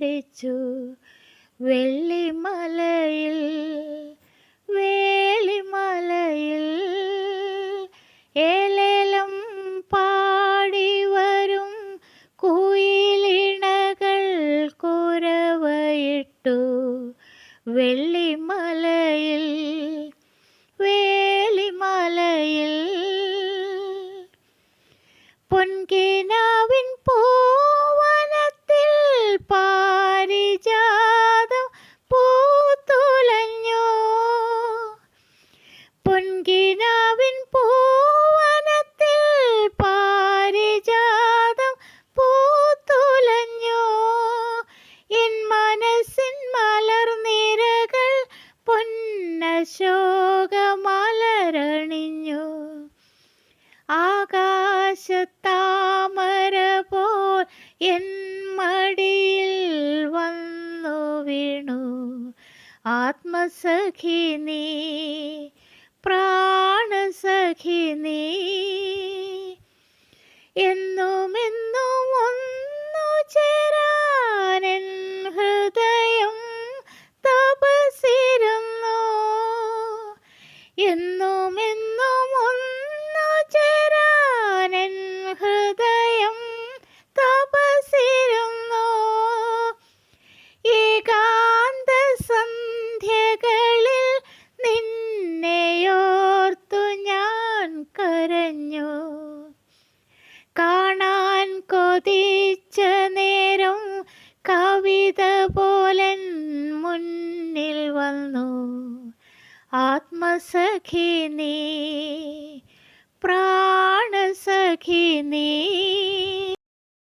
വച്ചു വെള്ളിമലയിൽ വേളിമലയിൽ ഏലേലം പാടി വരും കുയിലിണകൾ കുരവയിട്ടു വെള്ളിമലയിൽ പൊൻകിനാവിൻ പൂവനത്തിൽ പാരിജാതം പൂത്തുലഞ്ഞു. എൻ മനസ്സിൻ മലർനിരകൾ പൊന്നശോകമലരണിഞ്ഞു. ആകാശത്താമര പോൽ എൻ മടിയിൽ വന്നു വീണു. ആത്മസഖി നീ പ്രാണസഖി നീ എന്നും എന്നും കൊതിച്ച നേരം കവിത പോലൻ മുന്നിൽ വന്നു. ആത്മസഖി നീ പ്രാണസഖി നീ